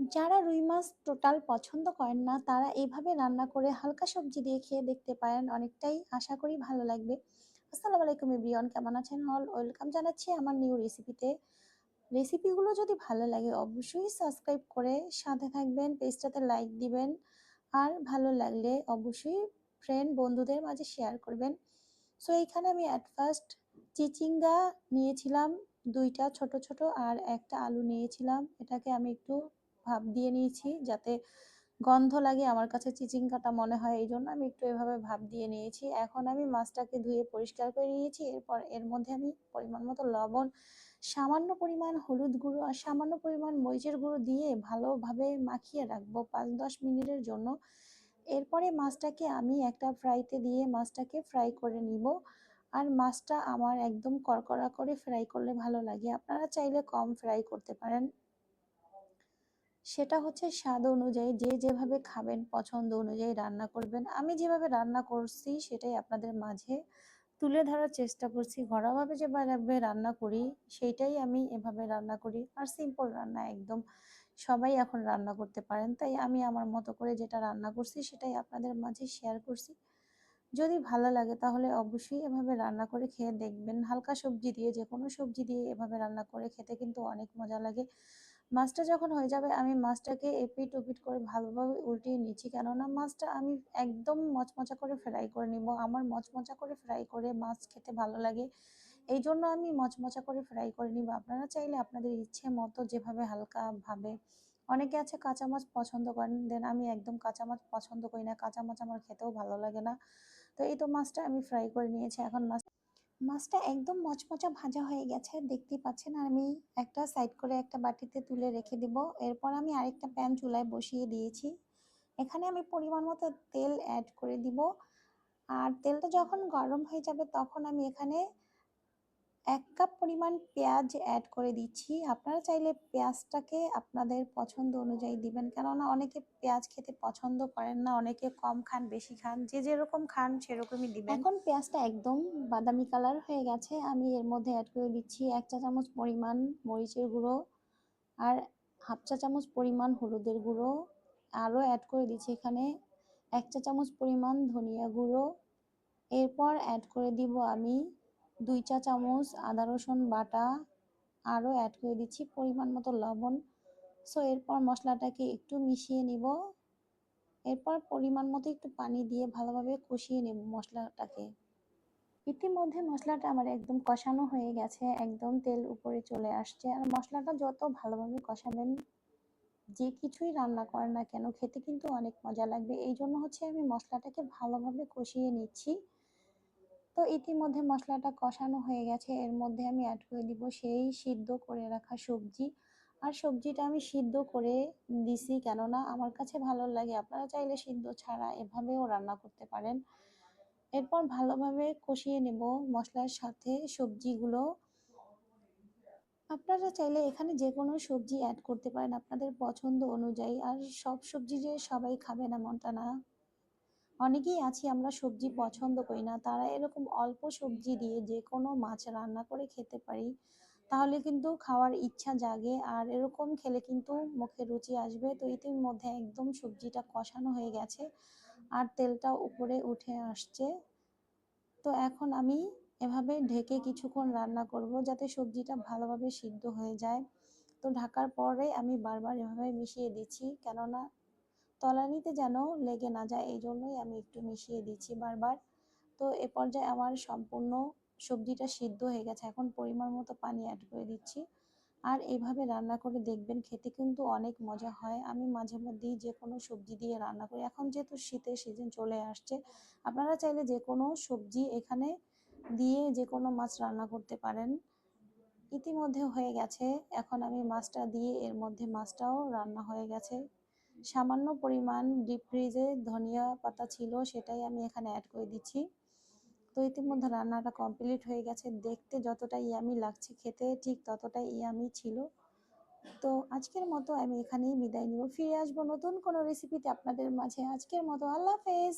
যারা রুই মাছ টোটাল পছন্দ করেন না, তারা এইভাবে রান্না করে হালকা সবজি দিয়ে খেয়ে দেখতে পারেন। অনেকটাই আশা করি ভালো লাগবে। আসসালামু আলাইকুম এভরিওয়ান, কেমন আছেন অল? ওয়েলকাম জানাচ্ছি আমার নিউ রেসিপিতে। রেসিপিগুলো যদি ভালো লাগে, অবশ্যই সাবস্ক্রাইব করে সাথে থাকবেন, পেজটাতে লাইক দিবেন। আর ভালো লাগলে অবশ্যই ফ্রেন্ড বন্ধুদের মাঝে শেয়ার করবেন। সো এইখানে আমি অ্যাট ফার্স্ট চিচিঙ্গা নিয়েছিলাম, দুইটা ছোট ছোট, আর একটা আলু নিয়েছিলাম। এটাকে আমি একটু ভাপ দিয়ে নিয়েছি যাতে গন্ধ লাগে, আমার কাছে চিচিঙ্গাটা মনে হয় এই জন্য আমি একটু এভাবে ভাব দিয়ে নিয়েছি। এখন আমি মাছটাকে ধুয়ে পরিষ্কার করে নিয়েছি, এরপর এর মধ্যে আমি পরিমাণ মতো লবণ, সামান্য পরিমাণ হলুদ গুঁড়ো আর সামান্য পরিমাণ মরিচের গুঁড়ো দিয়ে ভালোভাবে মাখিয়ে রাখব পাঁচ দশ মিনিটের জন্য। এরপরে মাছটাকে আমি একটা ফ্রাইতে দিয়ে মাছটাকে ফ্রাই করে নিব আর মাছটা আমার একদম কড়কড়া করে ফ্রাই করলে ভালো লাগে। আপনারা চাইলে কম ফ্রাই করতে পারেন। সেটা হচ্ছে স্বাদ অনুযায়ী যে যেভাবে খাবেন, পছন্দ অনুযায়ী রান্না করবেন। আমি যেভাবে রান্না করছি সেটাই আপনাদের মাঝে তুলে ধরার চেষ্টা করছি। ঘরোয়াভাবে যেভাবে রান্না করি সেইটাই আমি এভাবে রান্না করি। আর সিম্পল রান্না একদম সবাই এখন রান্না করতে পারেন। তাই আমি আমার মতো করে যেটা রান্না করছি সেটাই আপনাদের মাঝে শেয়ার করছি। যদি ভালো লাগে তাহলে অবশ্যই এভাবে রান্না করে খেয়ে দেখবেন। হালকা সবজি দিয়ে যে কোনো সবজি দিয়ে এভাবে রান্না করে খেতে কিন্তু অনেক মজা লাগে। মাছটা যখন হয়ে যাবে, আমি মাছটাকে এপিট ওপিট করে ভালোভাবে উল্টিয়ে নিচ্ছি। কেননা মাছটা আমি একদম মচমচা করে ফ্রাই করে নিব। আমার মচমচা করে ফ্রাই করে মাছ খেতে ভালো লাগে। এই জন্য আমি মচমচা করে ফ্রাই করে নিব। আপনারা চাইলে আপনাদের ইচ্ছে মতো যেভাবে হালকাভাবে। অনেকে আছে কাঁচা মাছ পছন্দ করেন, দেন আমি একদম কাঁচা মাছ পছন্দ করি না। কাঁচা মাছ আমার খেতেও ভালো লাগে না। তো এই তো মাছটা আমি ফ্রাই করে নিয়েছি। এখন মাছ মাছটা একদম মচমচা ভাজা হয়ে গেছে, দেখতেই পাচ্ছেন। আর আমি একটা সাইড করে একটা বাটিতে তুলে রেখে দিব। এরপর আমি আরেকটা প্যান চুলায় বসিয়ে দিয়েছি। এখানে আমি পরিমাণ মতো তেল অ্যাড করে দিব। আর তেলটা যখন গরম হয়ে যাবে, তখন আমি এখানে এক কাপ পরিমাণ পেঁয়াজ অ্যাড করে দিচ্ছি। আপনারা চাইলে পেঁয়াজটাকে আপনাদের পছন্দ অনুযায়ী দিবেন। কেননা অনেকে পেঁয়াজ খেতে পছন্দ করেন না, অনেকে কম খান, বেশি খান, যে যেরকম খান সেরকমই দিবেন। এখন পেঁয়াজটা একদম বাদামি কালার হয়ে গেছে। আমি এর মধ্যে অ্যাড করে দিচ্ছি এক চা চামচ পরিমাণ মরিচের গুঁড়ো আর হাফ চা চামচ পরিমাণ হলুদের গুঁড়ো। আরও অ্যাড করে দিচ্ছি এখানে এক চা চামচ পরিমাণ ধনিয়া গুঁড়ো। এরপর অ্যাড করে দিব আমি দুই চা চামচ আদা রসুন বাটা আরও অ্যাড করে দিচ্ছি পরিমাণ মতো লবণ। সো এরপর মশলাটাকে একটু মিশিয়ে নিব। এরপর পরিমাণ মতো একটু পানি দিয়ে ভালোভাবে কষিয়ে নেব মশলাটাকে। ইতিমধ্যে মশলাটা আমার একদম কষানো হয়ে গেছে, একদম তেল উপরে চলে আসছে। আর মশলাটা যত ভালোভাবে কষাবেন, যে কিছুই রান্না করেন না কেন, খেতে কিন্তু অনেক মজা লাগবে। এই জন্য হচ্ছে আমি মশলাটাকে ভালোভাবে কষিয়ে নিচ্ছি। তো ইতিমধ্যে মশলাটা কষানো হয়ে গেছে। এর মধ্যে আমি অ্যাড করে দিব সেই সিদ্ধ করে রাখা সবজি। আর সবজিটা আমি সিদ্ধ করে দিছি কেননা আমার কাছে ভালো লাগে। আপনারা চাইলে সিদ্ধ ছাড়া এভাবেও রান্না করতে পারেন। এরপর ভালোভাবে কষিয়ে নেব মশলার সাথে সবজিগুলো। আপনারা চাইলে এখানে যে কোনো সবজি অ্যাড করতে পারেন আপনাদের পছন্দ অনুযায়ী। আর সব সবজি যে সবাই খাবে না, এমনটা না। অনেকেই আছি, আমরা সবজি পছন্দ করি না। তারা এরকম অল্প সবজি দিয়ে যে কোনো মাছ রান্না করে খেতে পারি। তাহলে কিন্তু খাওয়ার ইচ্ছা জাগে আর এরকম খেলে কিন্তু মুখে রুচি আসবে। তো ইতিমধ্যে একদম সবজিটা কষানো হয়ে গেছে আর তেলটা উপরে উঠে আসছে। তো এখন আমি এভাবে ঢেকে কিছুক্ষণ রান্না করব যাতে সবজিটা ভালোভাবে সিদ্ধ হয়ে যায়। তো ঢাকার পরে আমি বারবার এভাবে মিশিয়ে দিচ্ছি। কেননা তলানিতে যেন লেগে না যায় এই জন্যই আমি একটু মিশিয়ে দিচ্ছি বারবার। তো এ পর্যায়ে আমার সম্পূর্ণ সবজিটা সিদ্ধ হয়ে গেছে। এখন পরিমাণ মতো পানি অ্যাড করে দিচ্ছি। আর এইভাবে রান্না করে দেখবেন খেতে কিন্তু অনেক মজা হয়। আমি মাঝে মধ্যেই যে কোনো সবজি দিয়ে রান্না করি। এখন যেহেতু শীতের সিজন চলে আসছে, আপনারা চাইলে যে কোনো সবজি এখানে দিয়ে যে কোনো মাছ রান্না করতে পারেন। ইতিমধ্যে হয়ে গেছে। এখন আমি মাছটা দিয়ে এর মধ্যে মাছটাও রান্না হয়ে গেছে। সামান্য পরিমাণ ডিপ ফ্রিজে ধনিয়া পাতা ছিল, সেটাই আমি এখানে অ্যাড করে দিচ্ছি। তো ইতিমধ্যে রান্নাটা কমপ্লিট হয়ে গেছে। দেখতে যতটা ইয়ামি লাগছে খেতে, ঠিক ততটাই ইয়ামি ছিল। তো আজকের মতো আমি এখানেই বিদায় নিব। ফিরে আসব নতুন কোনো রেসিপিতে আপনাদের মাঝে। আজকের মতো আল্লাহ হাফেজ।